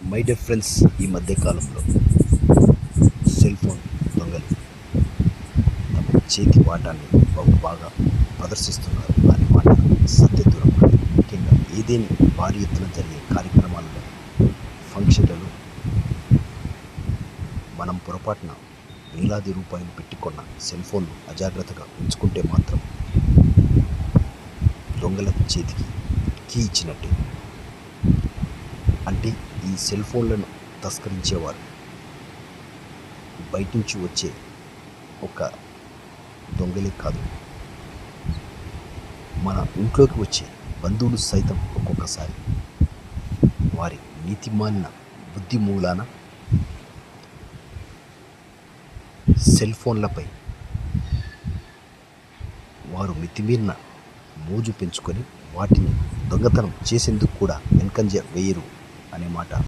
My dear friends ఈ మధ్య కాలంలో సెల్ ఫోన్ దొంగలు తమ చేతి వాటాన్ని బహు బాగా ప్రదర్శిస్తున్నారు. అనే మాట సత్య దూరం ముఖ్యంగా ఏదేని భారీ ఎత్తున జరిగే కార్యక్రమాలలో ఫంక్షన్లలో మనం పొరపాటున వేలాది రూపాయలు పెట్టుకున్న సెల్ ఫోన్ను అజాగ్రత్తగా ఉంచుకుంటే మాత్రం దొంగల చేతికి కీ ఇచ్చినట్టే. అంటే ఈ సెల్ ఫోన్లను తస్కరించేవారు. బయట నుంచి వచ్చే ఒక దొంగలే కాదు. మన ఇంట్లోకి వచ్చే బంధువులు సైతం ఒక్కొక్కసారి వారి నీతిమాలిన బుద్ధి మూలాన సెల్ ఫోన్లపై వారు మితిమీరిన మోజు పెంచుకొని వాటిని దొంగతనం చేసేందుకు కూడా వెనకంజ వేయరు. అనే మాట.